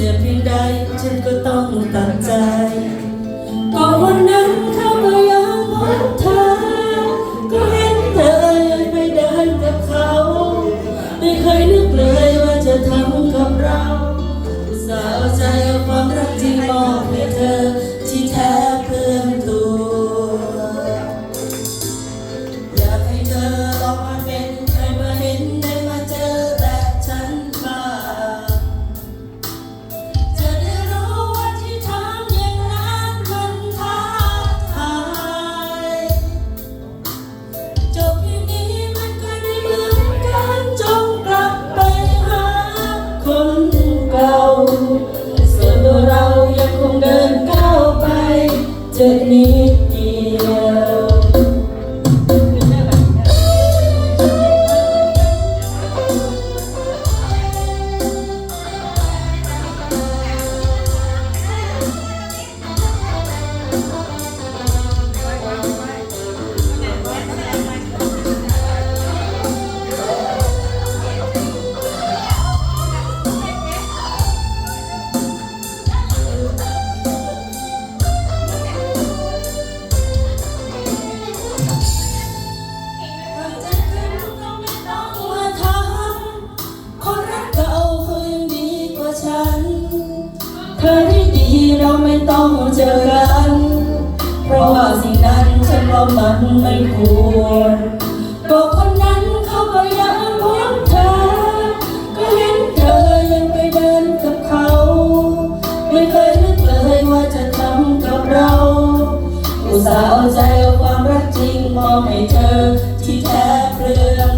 เจ็บเพียงใด ฉันก็ต้องตัดใจก็วันนั้นเขาก็ยังพบเธอ ก็เห็นเธอไปเดินกับเขา ไม่เคยนึกเลยว่าจะทำกับเราสาวใจ นิดเดียว ไม่ต้องเจอกัน เพราะว่าสิ่งนั้นฉันว่ามันไม่ควรก็คนนั้นเขาก็ยังพบเธอ ก็เห็นเธอยังไปเดินกับเขา ไม่เคยนึกเลยว่าจะทำกับเราอุตส่าห์เอาใจเอาความรักจริงมอบให้เธอที่แท้เรื่อง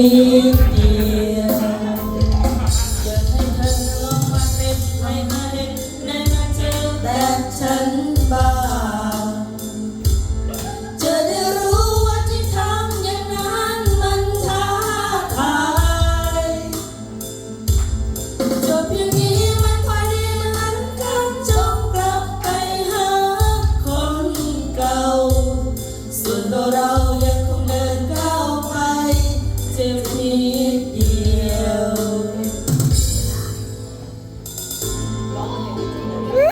นี้